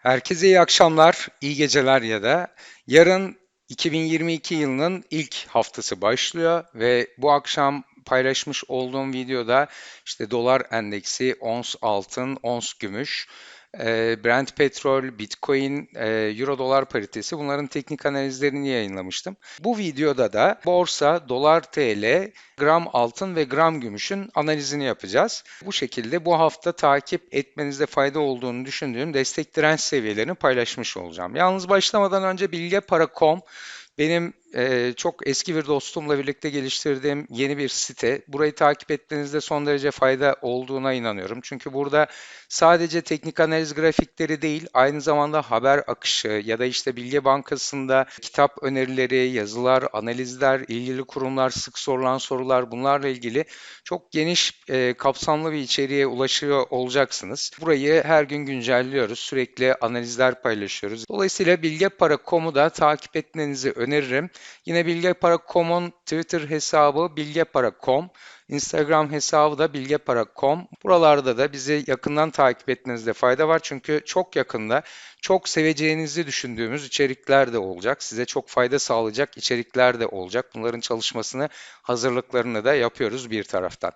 Herkese iyi akşamlar, iyi geceler ya da. Yarın 2022 yılının ilk haftası başlıyor ve bu akşam paylaşmış olduğum videoda işte dolar endeksi, ons altın, ons gümüş, Brent petrol, Bitcoin, e, Euro dolar paritesi bunların teknik analizlerini yayınlamıştım. Bu videoda da borsa, dolar TL, gram altın ve gram gümüşün analizini yapacağız. Bu şekilde bu hafta takip etmenizde fayda olduğunu düşündüğüm destek direnç seviyelerini paylaşmış olacağım. Yalnız başlamadan önce bilgepara.com benim e, çok eski bir dostumla birlikte geliştirdiğim yeni bir site. Burayı takip etmenizde son derece fayda olduğuna inanıyorum. Çünkü burada sadece teknik analiz grafikleri değil, aynı zamanda haber akışı ya da işte Bilgi Bankası'nda kitap önerileri, yazılar, analizler, ilgili kurumlar, sık sorulan sorular bunlarla ilgili çok geniş e, kapsamlı bir içeriğe ulaşıyor olacaksınız. Burayı her gün güncelliyoruz. Sürekli analizler paylaşıyoruz. Dolayısıyla bilgepara.com'u da takip etmenizi öneririm. Yine bilgepara.com'un Twitter hesabı bilgepara.com, Instagram hesabı da bilgepara.com. Buralarda da bizi yakından takip etmenizde fayda var. Çünkü çok yakında çok seveceğinizi düşündüğümüz içerikler de olacak. Size çok fayda sağlayacak içerikler de olacak. Bunların çalışmasını, hazırlıklarını da yapıyoruz bir taraftan.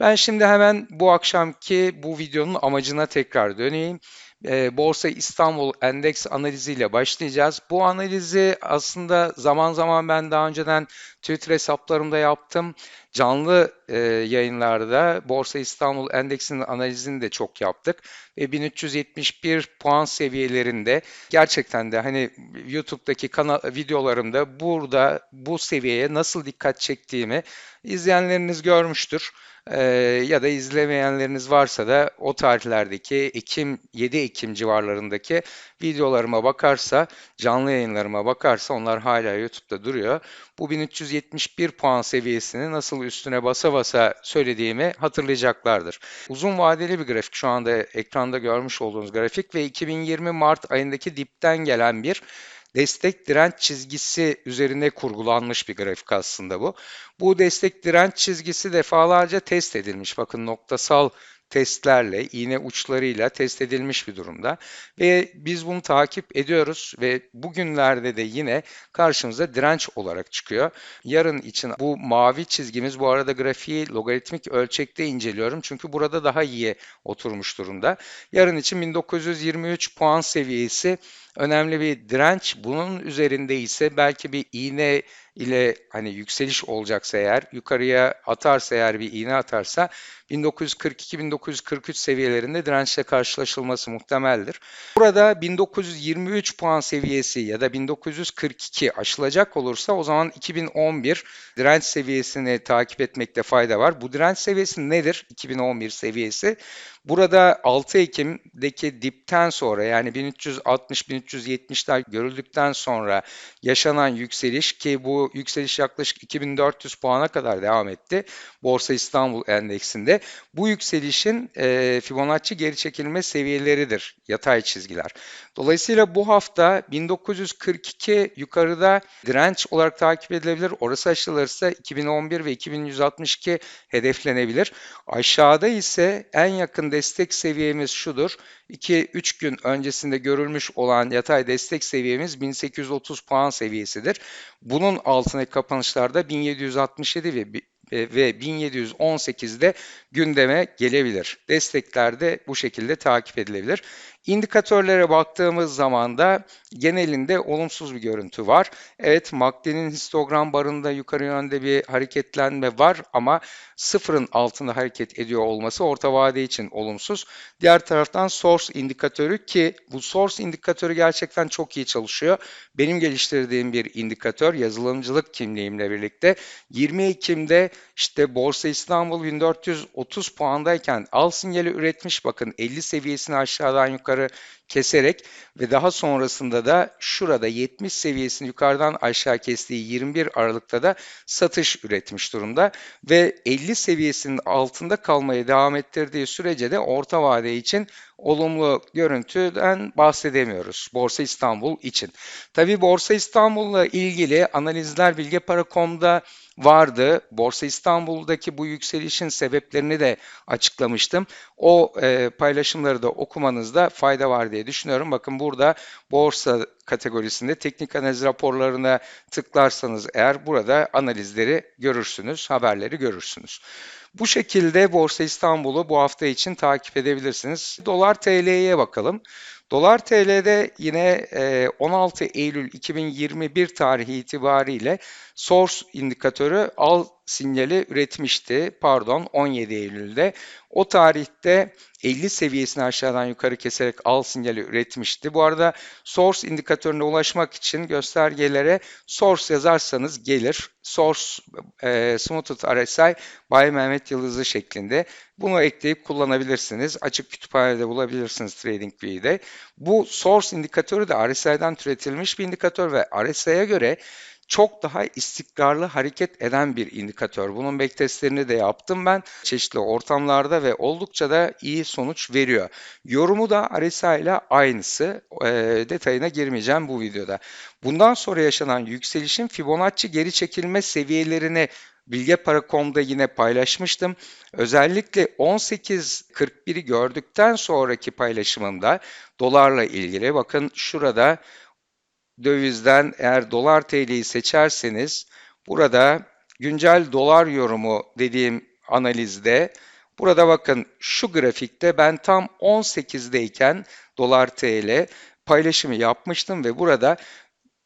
Ben şimdi hemen bu akşamki bu videonun amacına tekrar döneyim e, Borsa İstanbul Endeks analiziyle başlayacağız. Bu analizi aslında zaman zaman ben daha önceden Twitter hesaplarımda yaptım. Canlı e, yayınlarda Borsa İstanbul Endeksinin analizini de çok yaptık. Ve 1371 puan seviyelerinde gerçekten de hani YouTube'daki kanal videolarımda burada bu seviyeye nasıl dikkat çektiğimi izleyenleriniz görmüştür. Ee, ya da izlemeyenleriniz varsa da o tarihlerdeki Ekim 7 Ekim civarlarındaki videolarıma bakarsa, canlı yayınlarıma bakarsa onlar hala YouTube'da duruyor. Bu 1371 puan seviyesini nasıl üstüne basa basa söylediğimi hatırlayacaklardır. Uzun vadeli bir grafik şu anda ekranda görmüş olduğunuz grafik ve 2020 Mart ayındaki dipten gelen bir destek direnç çizgisi üzerine kurgulanmış bir grafik aslında bu. Bu destek direnç çizgisi defalarca test edilmiş. Bakın noktasal testlerle, iğne uçlarıyla test edilmiş bir durumda. Ve biz bunu takip ediyoruz ve bugünlerde de yine karşımıza direnç olarak çıkıyor. Yarın için bu mavi çizgimiz bu arada grafiği logaritmik ölçekte inceliyorum. Çünkü burada daha iyi oturmuş durumda. Yarın için 1923 puan seviyesi önemli bir direnç. Bunun üzerinde ise belki bir iğne ile hani yükseliş olacaksa eğer yukarıya atarsa eğer bir iğne atarsa 1942-1943 seviyelerinde dirençle karşılaşılması muhtemeldir. Burada 1923 puan seviyesi ya da 1942 aşılacak olursa o zaman 2011 direnç seviyesini takip etmekte fayda var. Bu direnç seviyesi nedir? 2011 seviyesi. Burada 6 Ekim'deki dipten sonra yani 1360-1370'ler görüldükten sonra yaşanan yükseliş ki bu yükseliş yaklaşık 2400 puana kadar devam etti Borsa İstanbul Endeksinde. Bu yükselişin e, Fibonacci geri çekilme seviyeleridir yatay çizgiler. Dolayısıyla bu hafta 1942 yukarıda direnç olarak takip edilebilir. Orası aşılırsa 2011 ve 2162 hedeflenebilir. Aşağıda ise en yakın destek seviyemiz şudur. 2-3 gün öncesinde görülmüş olan yatay destek seviyemiz 1830 puan seviyesidir. Bunun altındaki kapanışlarda 1767 ve ve 1718'de gündeme gelebilir. Destekler de bu şekilde takip edilebilir. İndikatörlere baktığımız zaman da genelinde olumsuz bir görüntü var. Evet MACD'nin histogram barında yukarı yönde bir hareketlenme var ama sıfırın altında hareket ediyor olması orta vade için olumsuz. Diğer taraftan source indikatörü ki bu source indikatörü gerçekten çok iyi çalışıyor. Benim geliştirdiğim bir indikatör yazılımcılık kimliğimle birlikte 20 Ekim'de işte Borsa İstanbul 1430 puandayken al sinyali üretmiş bakın 50 seviyesini aşağıdan yukarı yukarı keserek ve daha sonrasında da şurada 70 seviyesini yukarıdan aşağı kestiği 21 Aralık'ta da satış üretmiş durumda ve 50 seviyesinin altında kalmaya devam ettirdiği sürece de orta vade için olumlu görüntüden bahsedemiyoruz Borsa İstanbul için. Tabi Borsa İstanbul'la ilgili analizler Bilgepara.com'da vardı. Borsa İstanbul'daki bu yükselişin sebeplerini de açıklamıştım. O e, paylaşımları da okumanızda fayda var diye düşünüyorum. Bakın burada borsa kategorisinde teknik analiz raporlarına tıklarsanız eğer burada analizleri görürsünüz, haberleri görürsünüz. Bu şekilde Borsa İstanbul'u bu hafta için takip edebilirsiniz. Dolar TL'ye bakalım. Dolar TL'de yine 16 Eylül 2021 tarihi itibariyle Source indikatörü al sinyali üretmişti. Pardon 17 Eylül'de. O tarihte 50 seviyesini aşağıdan yukarı keserek al sinyali üretmişti. Bu arada Source indikatörüne ulaşmak için göstergelere Source yazarsanız gelir. Source e, Smoothed RSI Bay Mehmet Yıldızı şeklinde. Bunu ekleyip kullanabilirsiniz. Açık kütüphanede bulabilirsiniz TradingView'de. Bu Source indikatörü de RSI'den türetilmiş bir indikatör ve RSI'ye göre çok daha istikrarlı hareket eden bir indikatör. Bunun backtestlerini de yaptım ben çeşitli ortamlarda ve oldukça da iyi sonuç veriyor. Yorumu da RSI ile aynısı. E, detayına girmeyeceğim bu videoda. Bundan sonra yaşanan yükselişin Fibonacci geri çekilme seviyelerini Bilge Para.com'da yine paylaşmıştım. Özellikle 18.41'i gördükten sonraki paylaşımımda dolarla ilgili bakın şurada dövizden eğer dolar TL'yi seçerseniz burada güncel dolar yorumu dediğim analizde burada bakın şu grafikte ben tam 18'deyken dolar TL paylaşımı yapmıştım ve burada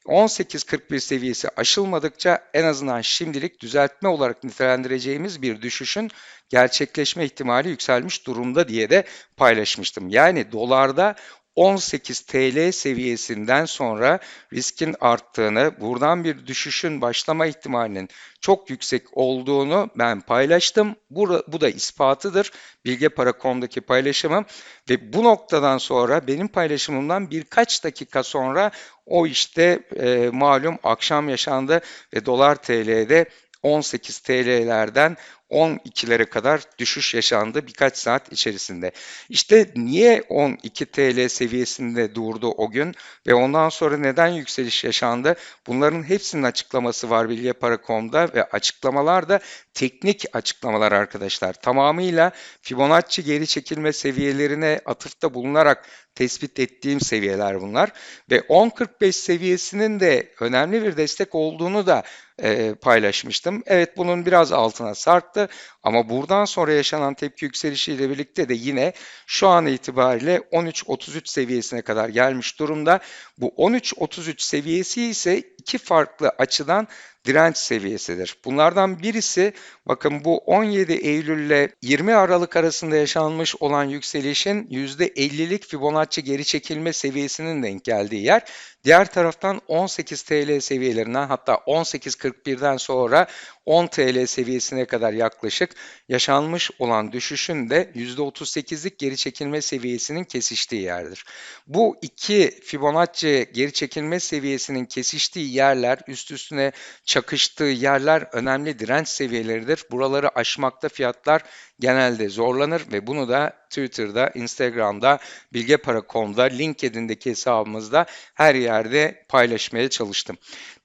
18.41 seviyesi aşılmadıkça en azından şimdilik düzeltme olarak nitelendireceğimiz bir düşüşün gerçekleşme ihtimali yükselmiş durumda diye de paylaşmıştım. Yani dolarda 18 TL seviyesinden sonra riskin arttığını, buradan bir düşüşün başlama ihtimalinin çok yüksek olduğunu ben paylaştım. Bu, bu da ispatıdır. Bilge Para.com'daki paylaşımım ve bu noktadan sonra benim paylaşımımdan birkaç dakika sonra o işte e, malum akşam yaşandı ve dolar TL'de 18 TL'lerden 12'lere kadar düşüş yaşandı birkaç saat içerisinde. İşte niye 12 TL seviyesinde durdu o gün ve ondan sonra neden yükseliş yaşandı? Bunların hepsinin açıklaması var Bilge Para.com'da ve açıklamalar da teknik açıklamalar arkadaşlar. Tamamıyla Fibonacci geri çekilme seviyelerine atıfta bulunarak tespit ettiğim seviyeler bunlar ve 10.45 seviyesinin de önemli bir destek olduğunu da e, paylaşmıştım. Evet bunun biraz altına sarktı ama buradan sonra yaşanan tepki yükselişiyle birlikte de yine şu an itibariyle 13.33 seviyesine kadar gelmiş durumda. Bu 13.33 seviyesi ise iki farklı açıdan direnç seviyesidir. Bunlardan birisi bakın bu 17 Eylül ile 20 Aralık arasında yaşanmış olan yükselişin %50'lik Fibonacci geri çekilme seviyesinin denk geldiği yer. Diğer taraftan 18 TL seviyelerinden hatta 18.41'den sonra 10 TL seviyesine kadar yaklaşık yaşanmış olan düşüşün de %38'lik geri çekilme seviyesinin kesiştiği yerdir. Bu iki Fibonacci geri çekilme seviyesinin kesiştiği yerler üst üstüne çakıştığı yerler önemli direnç seviyeleridir. Buraları aşmakta fiyatlar genelde zorlanır ve bunu da Twitter'da, Instagram'da, bilgepara.com'da, LinkedIn'deki hesabımızda her yerde paylaşmaya çalıştım.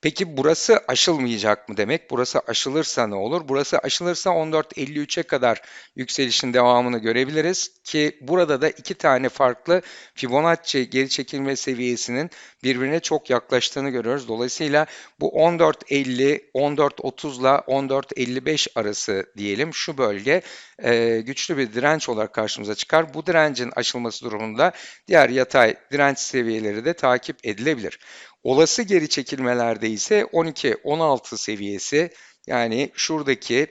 Peki burası aşılmayacak mı demek? Burası aşılırsa ne olur? Burası aşılırsa 14.53'e kadar yükselişin devamını görebiliriz ki burada da iki tane farklı Fibonacci geri çekilme seviyesinin birbirine çok yaklaştığını görüyoruz. Dolayısıyla bu 14.50, 14.30 ile 14.55 arası diyelim şu bölge e, güçlü bir direnç olarak karşımıza çıkar. Bu direncin aşılması durumunda diğer yatay direnç seviyeleri de takip edilebilir. Olası geri çekilmelerde ise 12-16 seviyesi yani şuradaki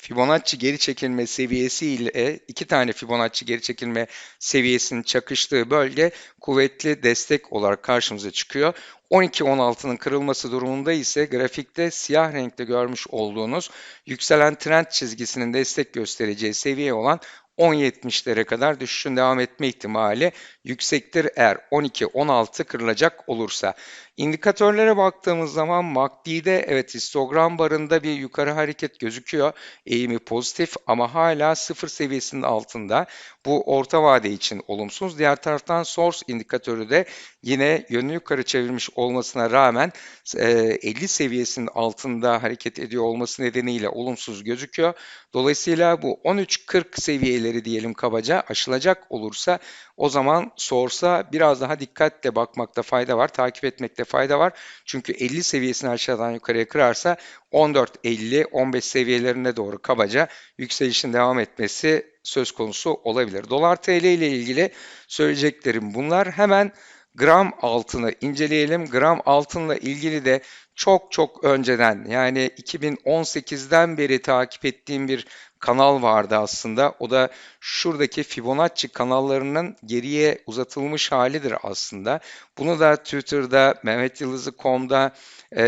Fibonacci geri çekilme seviyesi ile iki tane Fibonacci geri çekilme seviyesinin çakıştığı bölge kuvvetli destek olarak karşımıza çıkıyor. 12-16'nın kırılması durumunda ise grafikte siyah renkte görmüş olduğunuz yükselen trend çizgisinin destek göstereceği seviye olan 10.70'lere kadar düşüşün devam etme ihtimali yüksektir eğer 12-16 kırılacak olursa. İndikatörlere baktığımız zaman MACD'de evet histogram barında bir yukarı hareket gözüküyor. Eğimi pozitif ama hala sıfır seviyesinin altında. Bu orta vade için olumsuz. Diğer taraftan source indikatörü de yine yönünü yukarı çevirmiş olmasına rağmen 50 seviyesinin altında hareket ediyor olması nedeniyle olumsuz gözüküyor. Dolayısıyla bu 13.40 seviyeleri diyelim kabaca aşılacak olursa o zaman zaman Source'a biraz daha dikkatle bakmakta fayda var, takip etmekte fayda var. Çünkü 50 seviyesini aşağıdan yukarıya kırarsa 14-50-15 seviyelerine doğru kabaca yükselişin devam etmesi söz konusu olabilir. Dolar TL ile ilgili söyleyeceklerim bunlar. Hemen gram altını inceleyelim. Gram altınla ilgili de çok çok önceden yani 2018'den beri takip ettiğim bir kanal vardı aslında. O da şuradaki Fibonacci kanallarının geriye uzatılmış halidir aslında. Bunu da Twitter'da, Mehmet Yıldızı.com'da e,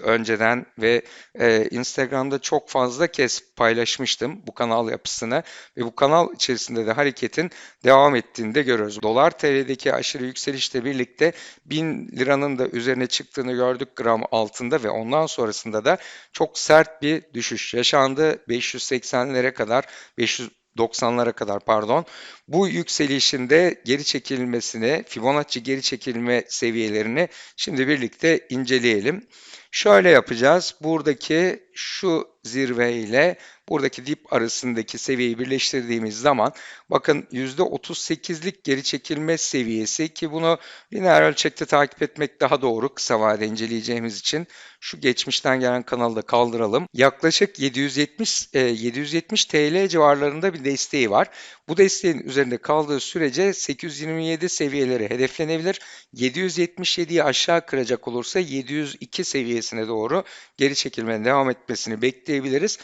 önceden ve e, Instagram'da çok fazla kez paylaşmıştım bu kanal yapısını ve bu kanal içerisinde de hareketin devam ettiğini de görüyoruz. Dolar TL'deki aşırı yükselişle birlikte 1000 liranın da üzerine çıktığını gördük gram altında ve ondan sonrasında da çok sert bir düşüş yaşandı. 580'lere kadar 590'lara kadar pardon. Bu yükselişinde geri çekilmesini, Fibonacci geri çekilme seviyelerini şimdi birlikte inceleyelim. Şöyle yapacağız. Buradaki şu zirve ile buradaki dip arasındaki seviyeyi birleştirdiğimiz zaman bakın %38'lik geri çekilme seviyesi ki bunu lineer ölçekte takip etmek daha doğru kısa vade inceleyeceğimiz için şu geçmişten gelen kanalı da kaldıralım. Yaklaşık 770 770 TL civarlarında bir desteği var. Bu desteğin üzerinde kaldığı sürece 827 seviyeleri hedeflenebilir. 777'yi aşağı kıracak olursa 702 seviyesine doğru geri çekilmenin devam etmesini bekleyebiliriz.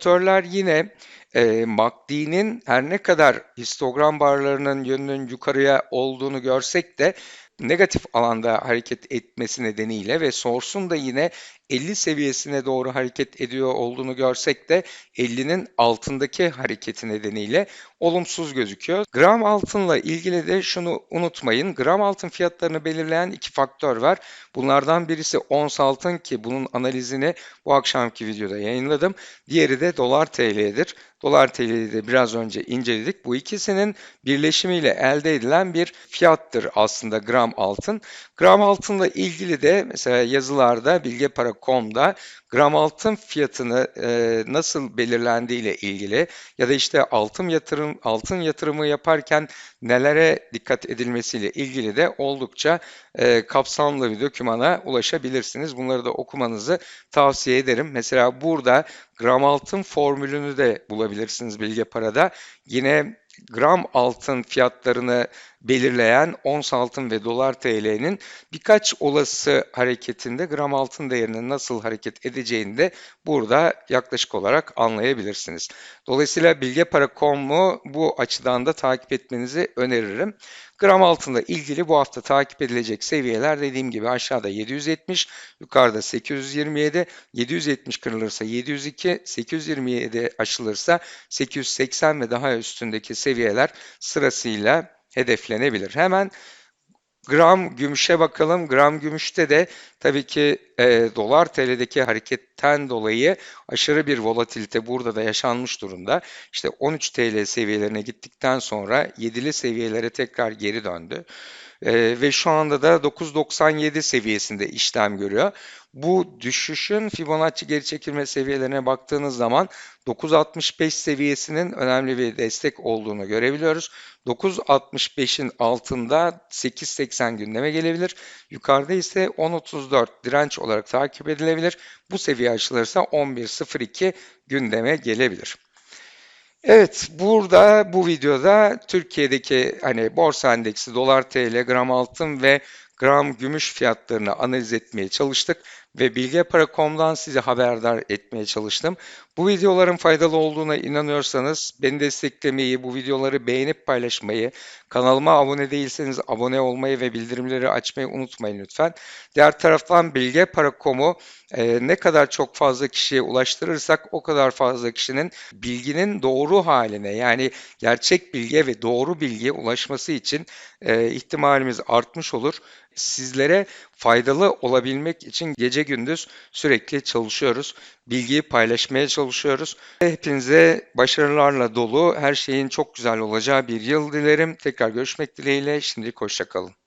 İndikatörler yine e, MACD'nin her ne kadar histogram barlarının yönünün yukarıya olduğunu görsek de negatif alanda hareket etmesi nedeniyle ve Source'un da yine 50 seviyesine doğru hareket ediyor olduğunu görsek de 50'nin altındaki hareketi nedeniyle olumsuz gözüküyor. Gram altınla ilgili de şunu unutmayın. Gram altın fiyatlarını belirleyen iki faktör var. Bunlardan birisi ons altın ki bunun analizini bu akşamki videoda yayınladım. Diğeri de dolar TL'dir. Dolar TL'yi de biraz önce inceledik. Bu ikisinin birleşimiyle elde edilen bir fiyattır aslında gram altın. Gram altınla ilgili de mesela yazılarda Bilge Para Com'da gram altın fiyatını e, nasıl belirlendiği ile ilgili ya da işte altın yatırım altın yatırımı yaparken nelere dikkat edilmesiyle ilgili de oldukça e, kapsamlı bir dokümana ulaşabilirsiniz. Bunları da okumanızı tavsiye ederim. Mesela burada gram altın formülünü de bulabilirsiniz Bilge Para'da. Yine gram altın fiyatlarını belirleyen ons altın ve dolar TL'nin birkaç olası hareketinde gram altın değerinin nasıl hareket edeceğini de burada yaklaşık olarak anlayabilirsiniz. Dolayısıyla bilgepara.com'u bu açıdan da takip etmenizi öneririm. Gram altında ilgili bu hafta takip edilecek seviyeler dediğim gibi aşağıda 770, yukarıda 827, 770 kırılırsa 702, 827 aşılırsa 880 ve daha üstündeki seviyeler sırasıyla hedeflenebilir. Hemen gram gümüşe bakalım. Gram gümüşte de tabii ki e, dolar TL'deki hareketten dolayı aşırı bir volatilite burada da yaşanmış durumda. İşte 13 TL seviyelerine gittikten sonra 7'li seviyelere tekrar geri döndü. E, ve şu anda da 9.97 seviyesinde işlem görüyor. Bu düşüşün Fibonacci geri çekilme seviyelerine baktığınız zaman 9.65 seviyesinin önemli bir destek olduğunu görebiliyoruz. 9.65'in altında 8.80 gündeme gelebilir. Yukarıda ise 10.34 direnç olarak takip edilebilir. Bu seviye aşılırsa 11.02 gündeme gelebilir. Evet, burada bu videoda Türkiye'deki hani borsa endeksi, dolar TL, gram altın ve gram gümüş fiyatlarını analiz etmeye çalıştık ve bilgepara.com'dan sizi haberdar etmeye çalıştım. Bu videoların faydalı olduğuna inanıyorsanız beni desteklemeyi, bu videoları beğenip paylaşmayı, kanalıma abone değilseniz abone olmayı ve bildirimleri açmayı unutmayın lütfen. Diğer taraftan bilgepara.com'u e, ne kadar çok fazla kişiye ulaştırırsak o kadar fazla kişinin bilginin doğru haline yani gerçek bilgiye ve doğru bilgiye ulaşması için e, ihtimalimiz artmış olur. Sizlere faydalı olabilmek için gece gündüz sürekli çalışıyoruz. Bilgiyi paylaşmaya çalışıyoruz. Hepinize başarılarla dolu, her şeyin çok güzel olacağı bir yıl dilerim. Tekrar görüşmek dileğiyle. Şimdilik hoşçakalın.